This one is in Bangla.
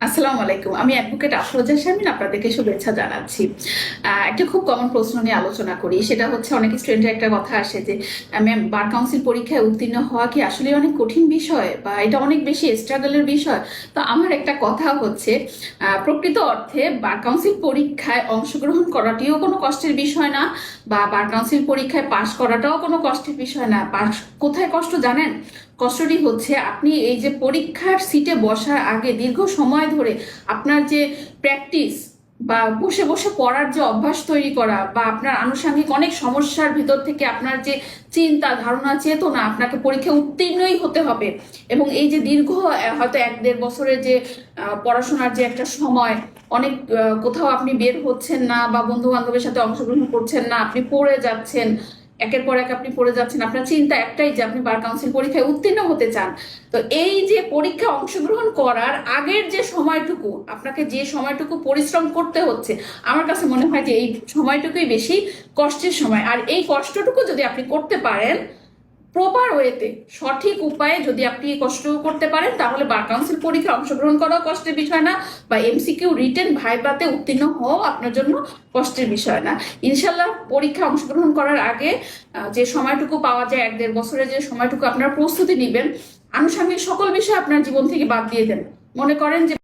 আসসালামু আলাইকুম। আমি অ্যাডভোকেট আফরোজা শারমিন, আপনাদেরকে শুভেচ্ছা জানাচ্ছি। একটা খুব কমন প্রশ্ন নিয়ে আলোচনা করি। সেটা হচ্ছে, অনেক স্টুডেন্টের একটা কথা আসে যে ম্যাম বার কাউন্সিল পরীক্ষায় উত্তীর্ণ হওয়া কি আসলে অনেক কঠিন বিষয়? বা এটা অনেক বেশি স্ট্রাগলের বিষয়? তো আমার একটা কথা হচ্ছে প্রকৃত অর্থে বার কাউন্সিল পরীক্ষায় অংশগ্রহণ করাটিও কোনো কষ্টের বিষয় না, বা বার কাউন্সিল পরীক্ষায় পাশ করাটাও কোনো কষ্টের বিষয় না। পাশ কোথায় কষ্ট জানেন? কষ্টটি হচ্ছে আপনি এই যে পরীক্ষার সিটে বসার আগে দীর্ঘ সময় ধরে আপনার যে প্র্যাকটিস বা বসে বসে পড়ার যে অভ্যাস তৈরি করা বা আপনার আনুষঙ্গিক অনেক সমস্যার ভিতর থেকে আপনার যে চিন্তা, ধারণা, চেতনা আপনাকে পরীক্ষা উত্তীর্ণই হতে হবে এবং এই যে দীর্ঘ হয়তো এক দেড় বছরের যে পড়াশোনার যে একটা সময়, অনেক কোথাও আপনি বের হচ্ছেন না বা বন্ধু বান্ধবের সাথে অংশগ্রহণ করছেন না, আপনি পড়ে যাচ্ছেন একের পর এক আপনি পড়ে যাচ্ছেন, আপনার চিন্তা একটাই যে আপনি বার কাউন্সিল পরীক্ষায় উত্তীর্ণ হতে চান। তো এই যে পরীক্ষা অংশগ্রহণ করার আগের যে সময়টুকু, আপনাকে যে সময়টুকু পরিশ্রম করতে হচ্ছে, আমার কাছে মনে হয় যে এই সময়টুকুই বেশি কষ্টের সময়। আর এই কষ্টটুকু যদি আপনি করতে পারেন প্রপার ওয়েতে সঠিক উপায়ে যদি আপনি কষ্ট করতে পারেন, তাহলে বার কাউন্সিল পরীক্ষায় অংশগ্রহণ করাও কষ্টের বিষয় না, বা এমসিকিউ রিটেন ভাইবাতে উত্তীর্ণ হওয়াও আপনার জন্য কষ্টের বিষয় না। ইনশাল্লাহ পরীক্ষা অংশগ্রহণ করার আগে যে সময়টুকু পাওয়া যায়, এক দেড় বছরে যে সময়টুকু আপনার প্রস্তুতি নেবেন, আনুষঙ্গিক সকল বিষয় আপনার জীবন থেকে বাদ দিয়ে দেন। মনে করেন যে